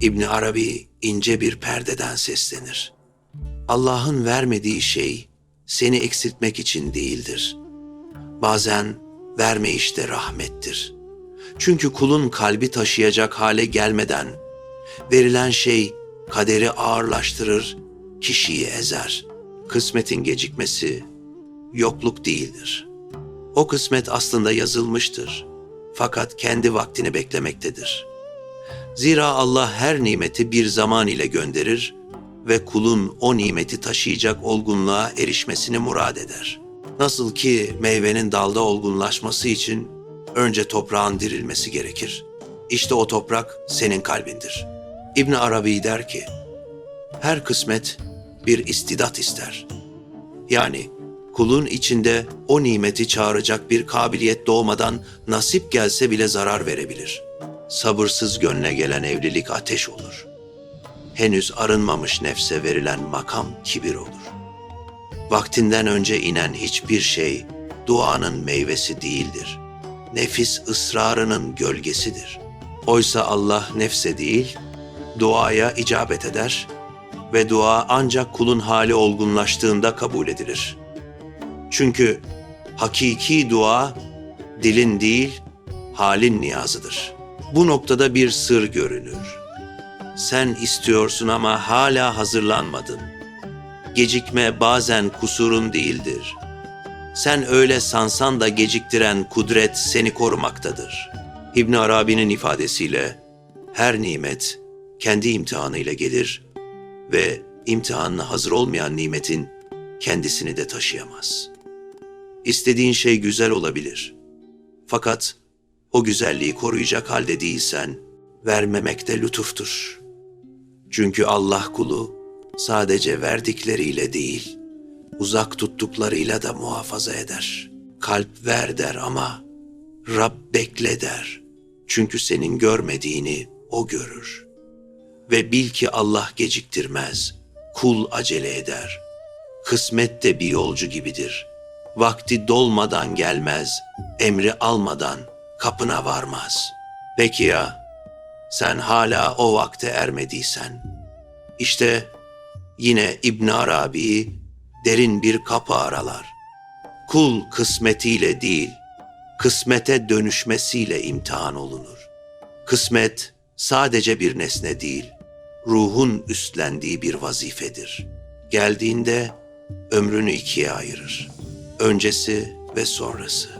İbni Arabi ince bir perdeden seslenir. Allah'ın vermediği şey seni eksiltmek için değildir. Bazen verme işte rahmettir. Çünkü kulun kalbi taşıyacak hale gelmeden verilen şey kaderi ağırlaştırır, kişiyi ezer. Kısmetin gecikmesi yokluk değildir. O kısmet aslında yazılmıştır. Fakat kendi vaktini beklemektedir. Zira Allah her nimeti bir zaman ile gönderir ve kulun o nimeti taşıyacak olgunluğa erişmesini murad eder. Nasıl ki meyvenin dalda olgunlaşması için önce toprağın dirilmesi gerekir. İşte o toprak senin kalbindir. İbn Arabi der ki, her kısmet bir istidat ister. Yani kulun içinde o nimeti çağıracak bir kabiliyet doğmadan nasip gelse bile zarar verebilir. Sabırsız gönle gelen evlilik ateş olur. Henüz arınmamış nefse verilen makam kibir olur. Vaktinden önce inen hiçbir şey duanın meyvesi değildir. Nefis ısrarının gölgesidir. Oysa Allah nefse değil, duaya icabet eder ve dua ancak kulun hali olgunlaştığında kabul edilir. Çünkü hakiki dua dilin değil, halin niyazıdır. Bu noktada bir sır görünür. Sen istiyorsun ama hala hazırlanmadın. Gecikme bazen kusurun değildir. Sen öyle sansan da geciktiren kudret seni korumaktadır. İbn Arabi'nin ifadesiyle her nimet kendi imtihanıyla gelir ve imtihanına hazır olmayan nimetin kendisini de taşıyamaz. İstediğin şey güzel olabilir. Fakat o güzelliği koruyacak halde değilsen vermemek de lütuftur. Çünkü Allah kulu sadece verdikleriyle değil, uzak tuttuklarıyla da muhafaza eder. Kalp ver der ama Rab bekle der. Çünkü senin görmediğini o görür. Ve bil ki Allah geciktirmez, kul acele eder. Kısmet de bir yolcu gibidir. Vakti dolmadan gelmez, emri almadan kapına varmaz. Peki ya, sen hala o vakte ermediysen, işte yine İbn Arabi derin bir kapı aralar. Kul kısmetiyle değil, kısmete dönüşmesiyle imtihan olunur. Kısmet sadece bir nesne değil, ruhun üstlendiği bir vazifedir. Geldiğinde ömrünü ikiye ayırır. Öncesi ve sonrası.